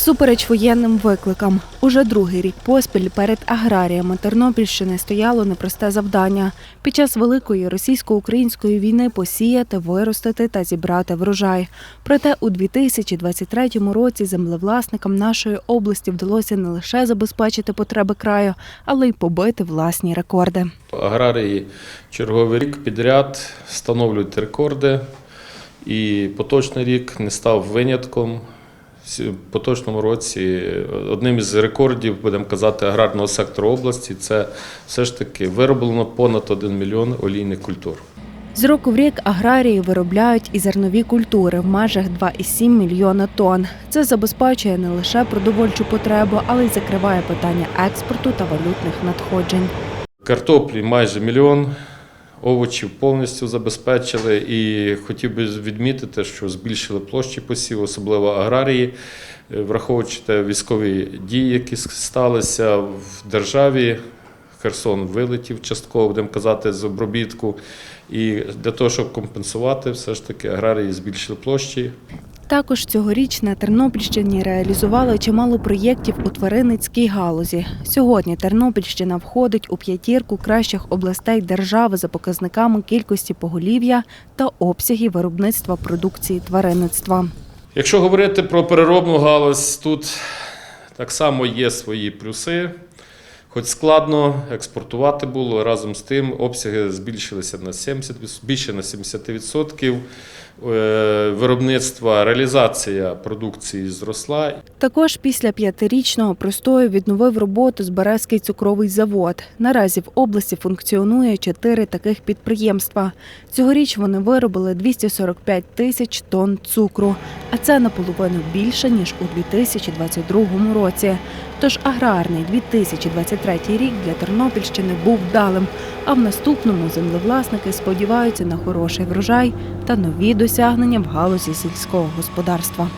Всупереч воєнним викликам, уже другий рік поспіль перед аграріями Тернопільщини стояло непросте завдання під час великої російсько-української війни посіяти, виростити та зібрати врожай. Проте у 2023 році землевласникам нашої області вдалося не лише забезпечити потреби краю, але й побити власні рекорди. Аграрії черговий рік підряд встановлюють рекорди, і поточний рік не став винятком. В поточному році одним із рекордів, будемо казати, аграрного сектору області це все ж таки вироблено понад 1 мільйон олійних культур. З року в рік аграрії виробляють і зернові культури в межах 2,7 мільйона тонн. Це забезпечує не лише продовольчу потребу, але й закриває питання експорту та валютних надходжень. Картоплі майже мільйон, овочів повністю забезпечили. І хотів би відмітити, що збільшили площі посів, особливо аграрії, е, враховуючи те військові дії, які сталися в державі. Херсон вилетів частково, будемо казати, з обробітку. І для того, щоб компенсувати, все ж таки аграрії збільшили площі. Також цьогоріч на Тернопільщині реалізували чимало проєктів у тваринницькій галузі. Сьогодні Тернопільщина входить у п'ятірку кращих областей держави за показниками кількості поголів'я та обсягів виробництва продукції тваринництва. Якщо говорити про переробну галузь, тут так само є свої плюси. Хоч складно експортувати було, разом з тим обсяги збільшилися на 70, більше на 70%. Е, Виробництва, реалізація продукції зросла. Також після п'ятирічного простою відновив роботу Зберезький цукровий завод. Наразі в області функціонує чотири таких підприємства. Цьогоріч вони виробили 245 тисяч тонн цукру, а це наполовину більше ніж у 2022 році. Тож аграрний 2023 рік для Тернопільщини був вдалим. А в наступному землевласники сподіваються на хороший врожай та нові досягнення в галузі сільського господарства.